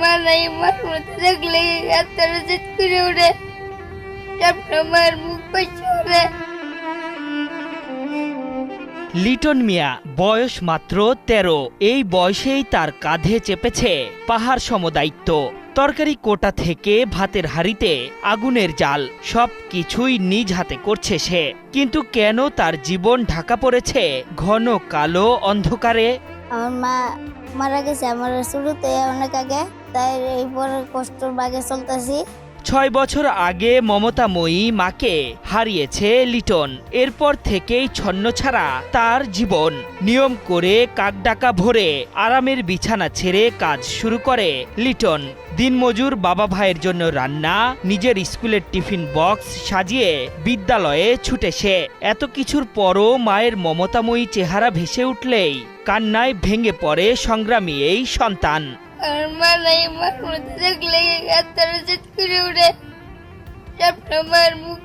মা নাই মার মধ্যে থাকলে আত্মারা জেদ করে সবটা মায়ের মুখ পেছনে লিটন মিয়া, বয়স মাত্র তেরো। এই বয়সেই তার কাঁধে চেপেছে পাহাড় সম দায়িত্ব তরকারি কোটা থেকে ভাতের হাড়িতে আগুনের জাল, সব কিছুই নিজ হাতে করছে সে। কিন্তু কেন তার জীবন ঢাকা পড়েছে ঘন কালো অন্ধকারে? আমার মা মারা গেছে। আমার শুরুতে অনেক আগে তাই এই পরে কষ্টর বাগে চলতেছি। ছয় বছর আগে মমতাময়ী মাকে হারিয়েছে লিটন। এরপর থেকেই ছন্ন ছাড়া তার জীবন। নিয়ম করে কাকডাকা ভরে আরামের বিছানা ছেড়ে কাজ শুরু করে লিটন। দিনমজুর বাবা ভাইয়ের জন্য রান্না, নিজের স্কুলের টিফিন বক্স সাজিয়ে বিদ্যালয়ে ছুটে সে। এত কিছুর পরও মায়ের মমতাময়ী চেহারা ভেসে উঠলেই কান্নায় ভেঙে পড়ে সংগ্রামী এই সন্তান। আর মা নাই মার মধ্যে থাকলে আত্মারা জেদ করে উঠে সবটা মায়ের মুখ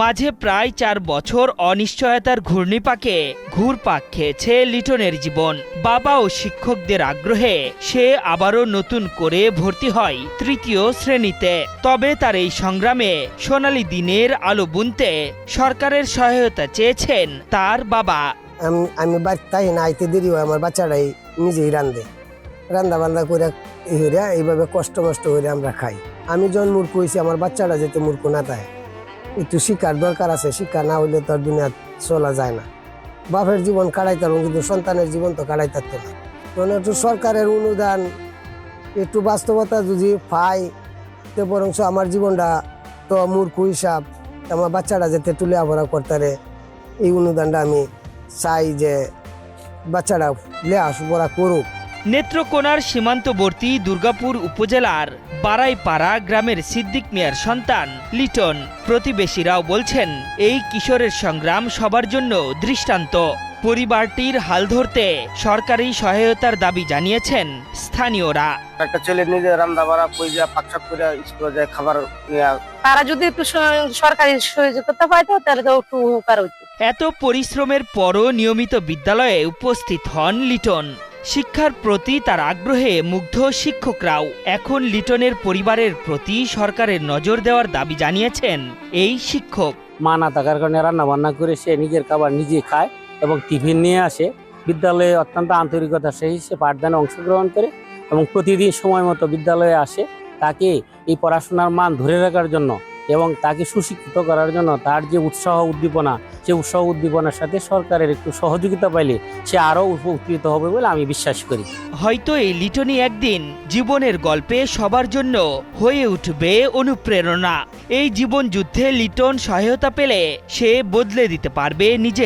মাঝে প্রায় চার বছর অনিশ্চয়তার ঘূর্ণিপাকে ঘুরপাক খেয়েছে লিটনের জীবন। বাবা ও শিক্ষকদের আগ্রহে সে আবারও নতুন করে ভর্তি হয় তৃতীয় শ্রেণীতে। তবে তার এই সংগ্রামে সোনালি দিনের আলো বুনতে সরকারের সহায়তা চেয়েছেন তার বাবা। আমি আমি বাড়িতে তাই না আইতে দেরি হয় আমার বাচ্চারাই নিজেই রান্ধে রান্না বান্না করে হইরা এইভাবে কষ্ট মষ্ট হইলে আমরা খাই। আমি যখন মূর্খ হয়েছি আমার বাচ্চারা যাতে মূর্খ না থাকে একটু শিক্ষার দরকার আছে শিক্ষা না হইলে তো আর দুনিয়া চলা যায় না। বাপের জীবন কাটাই পারব কিন্তু সন্তানের জীবন তো কাটাই থাকতো না। তখন একটু সরকারের অনুদান, একটু বাস্তবতা যদি পাই, তো বরঞ্চ আমার জীবনটা তো মূর্খ হিসাব, আমার বাচ্চারা যাতে তুলে আবরা করতে এই অনুদানটা আমি চাই যে বাচ্চারা লেখাপড়া করুক। নেত্রকোনার সীমান্তবর্তী দুর্গাপুর উপজেলার বারাইপাড়া গ্রামের সিদ্দিক মিয়ার সন্তান লিটন। প্রতিবেশীরাও বলছেন এই কিশোরের সংগ্রাম সবার জন্য দৃষ্টান্ত। পরিবারটির হাল ধরতে সরকারি সহায়তার দাবি জানিয়েছেন স্থানীয়রা। একটা ছেলে নিজে রান্না বাড়া কই যা পাকশাক করে স্কুলে যায় খাবার নিয়ে। তারা যদি একটু সরকারি সহযোগিতা পাইতো তাহলে তো একটু উপকার হইতো। এত পরিশ্রমের পরও নিয়মিত বিদ্যালয়ে উপস্থিত হন লিটন। শিক্ষার প্রতি তার আগ্রহে মুগ্ধ শিক্ষকরাও। এখন লিটনের পরিবারের প্রতি সরকারের নজর দেওয়ার দাবি জানিয়েছেন এই শিক্ষক। মা না থাকার কারণে রান্না বান্না করে সে নিজের খাবার নিজে খায় এবং টিফিন নিয়ে আসে। বিদ্যালয়ে অত্যন্ত আন্তরিকতা সেই সে পাঠদানে অংশগ্রহণ করে এবং প্রতিদিন সময় মতো বিদ্যালয়ে আসে। তাকে এই পড়াশোনার মান ধরে রাখার জন্য এবং তাকে সুশিক্ষিত করার জন্য তার যে উৎসাহ উদ্দীপনা, সে উৎসাহ উদ্দীপনার সাথে সরকারের একটু সহযোগিতা পাইলে সে আরও উপকৃত হবে বলে আমি বিশ্বাস করি। হয়তো এই লিটনি একদিন জীবনের গল্পে সবার জন্য হয়ে উঠবে অনুপ্রেরণা। এই জীবন যুদ্ধে লিটন সহায়তা পেলে সে বদলে দিতে পারবে নিজের